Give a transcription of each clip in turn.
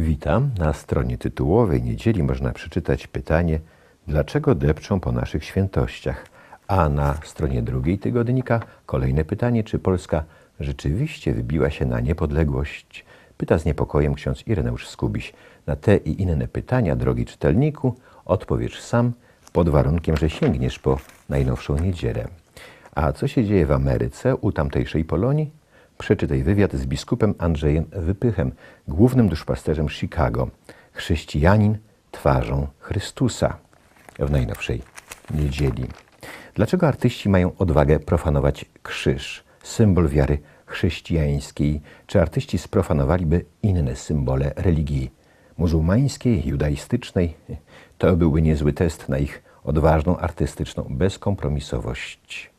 Witam. Na stronie tytułowej niedzieli można przeczytać pytanie, dlaczego depczą po naszych świętościach? A na stronie drugiej tygodnika kolejne pytanie, czy Polska rzeczywiście wybiła się na niepodległość? Pyta z niepokojem ksiądz Ireneusz Skubiś. Na te i inne pytania, drogi czytelniku, odpowiesz sam, pod warunkiem, że sięgniesz po najnowszą niedzielę. A co się dzieje w Ameryce, u tamtejszej Polonii? Przeczytaj wywiad z biskupem Andrzejem Wypychem, głównym duszpasterzem Chicago. Chrześcijanin twarzą Chrystusa w najnowszej niedzieli. Dlaczego artyści mają odwagę profanować krzyż, symbol wiary chrześcijańskiej? Czy artyści sprofanowaliby inne symbole religii muzułmańskiej, judaistycznej? To byłby niezły test na ich odważną artystyczną bezkompromisowość.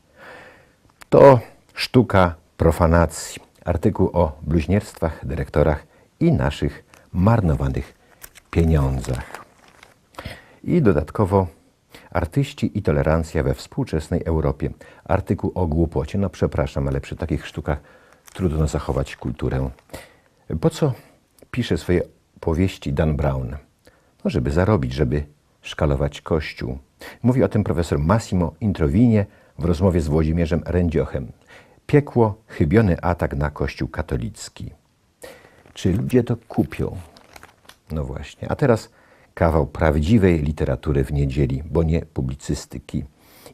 To sztuka profanacji. Artykuł o bluźnierstwach, dyrektorach i naszych marnowanych pieniądzach. I dodatkowo artyści i tolerancja we współczesnej Europie. Artykuł o głupocie. No przepraszam, ale przy takich sztukach trudno zachować kulturę. Po co pisze swoje powieści Dan Brown? No, żeby zarobić, żeby szkalować Kościół. Mówi o tym profesor Massimo Introvinie w rozmowie z Włodzimierzem Rędziochem. Piekło, chybiony atak na Kościół katolicki. Czy ludzie to kupią? No właśnie. A teraz kawał prawdziwej literatury w niedzieli, bo nie publicystyki.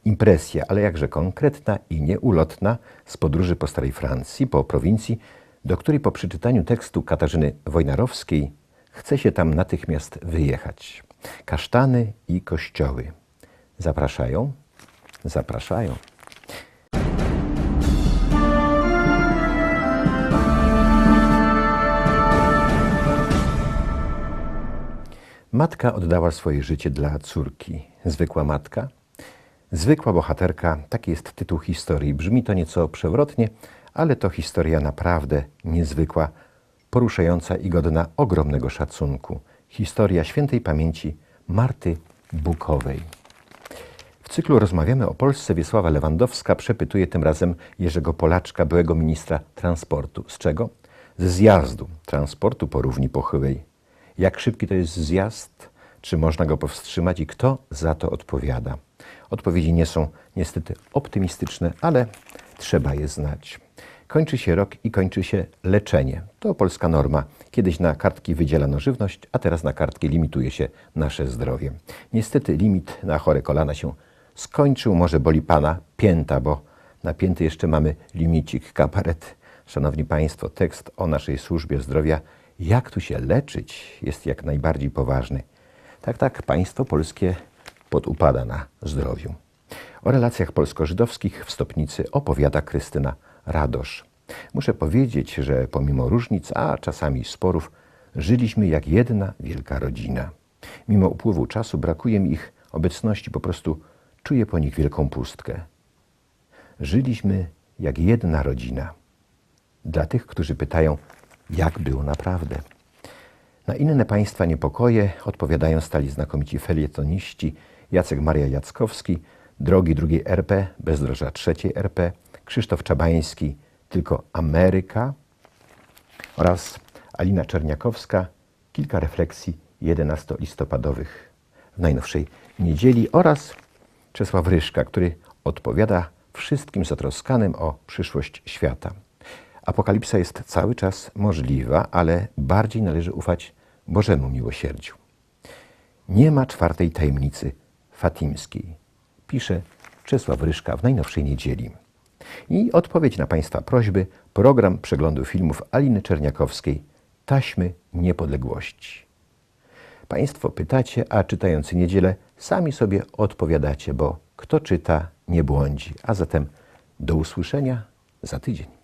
Impresja, ale jakże konkretna i nieulotna z podróży po starej Francji, po prowincji, do której po przeczytaniu tekstu Katarzyny Wojnarowskiej chce się tam natychmiast wyjechać. Kasztany i kościoły. Zapraszają? Zapraszają. Matka oddała swoje życie dla córki. Zwykła matka? Zwykła bohaterka, taki jest tytuł historii. Brzmi to nieco przewrotnie, ale to historia naprawdę niezwykła, poruszająca i godna ogromnego szacunku. Historia świętej pamięci Marty Bukowej. W cyklu rozmawiamy o Polsce. Wiesława Lewandowska przepytuje tym razem Jerzego Polaczka, byłego ministra transportu. Z czego? Z zjazdu transportu po równi pochyłej. Jak szybki to jest zjazd? Czy można go powstrzymać i kto za to odpowiada? Odpowiedzi nie są niestety optymistyczne, ale trzeba je znać. Kończy się rok i kończy się leczenie. To polska norma. Kiedyś na kartki wydzielano żywność, a teraz na kartki limituje się nasze zdrowie. Niestety limit na chore kolana się skończył. Może boli pana pięta, bo na pięty jeszcze mamy limicik, kabaret. Szanowni Państwo, tekst o naszej służbie zdrowia jak tu się leczyć, jest jak najbardziej poważny. Tak, tak, państwo polskie podupada na zdrowiu. O relacjach polsko-żydowskich w Stopnicy opowiada Krystyna Radosz. Muszę powiedzieć, że pomimo różnic, a czasami sporów, żyliśmy jak jedna wielka rodzina. Mimo upływu czasu brakuje mi ich obecności, po prostu czuję po nich wielką pustkę. Żyliśmy jak jedna rodzina. Dla tych, którzy pytają, jak było naprawdę. Na inne państwa niepokoje odpowiadają stali znakomici felietoniści Jacek Maria Jackowski, Drogi drugiej RP, Bezdroża trzeciej RP, Krzysztof Czabański, Tylko Ameryka oraz Alina Czerniakowska, kilka refleksji 11-listopadowych w najnowszej niedzieli oraz Czesław Ryszka, który odpowiada wszystkim zatroskanym o przyszłość świata. Apokalipsa jest cały czas możliwa, ale bardziej należy ufać Bożemu miłosierdziu. Nie ma czwartej tajemnicy fatimskiej, pisze Czesław Ryszka w najnowszej niedzieli. I odpowiedź na Państwa prośby, program przeglądu filmów Aliny Czerniakowskiej Taśmy Niepodległości. Państwo pytacie, a czytający niedzielę sami sobie odpowiadacie, bo kto czyta, nie błądzi. A zatem do usłyszenia za tydzień.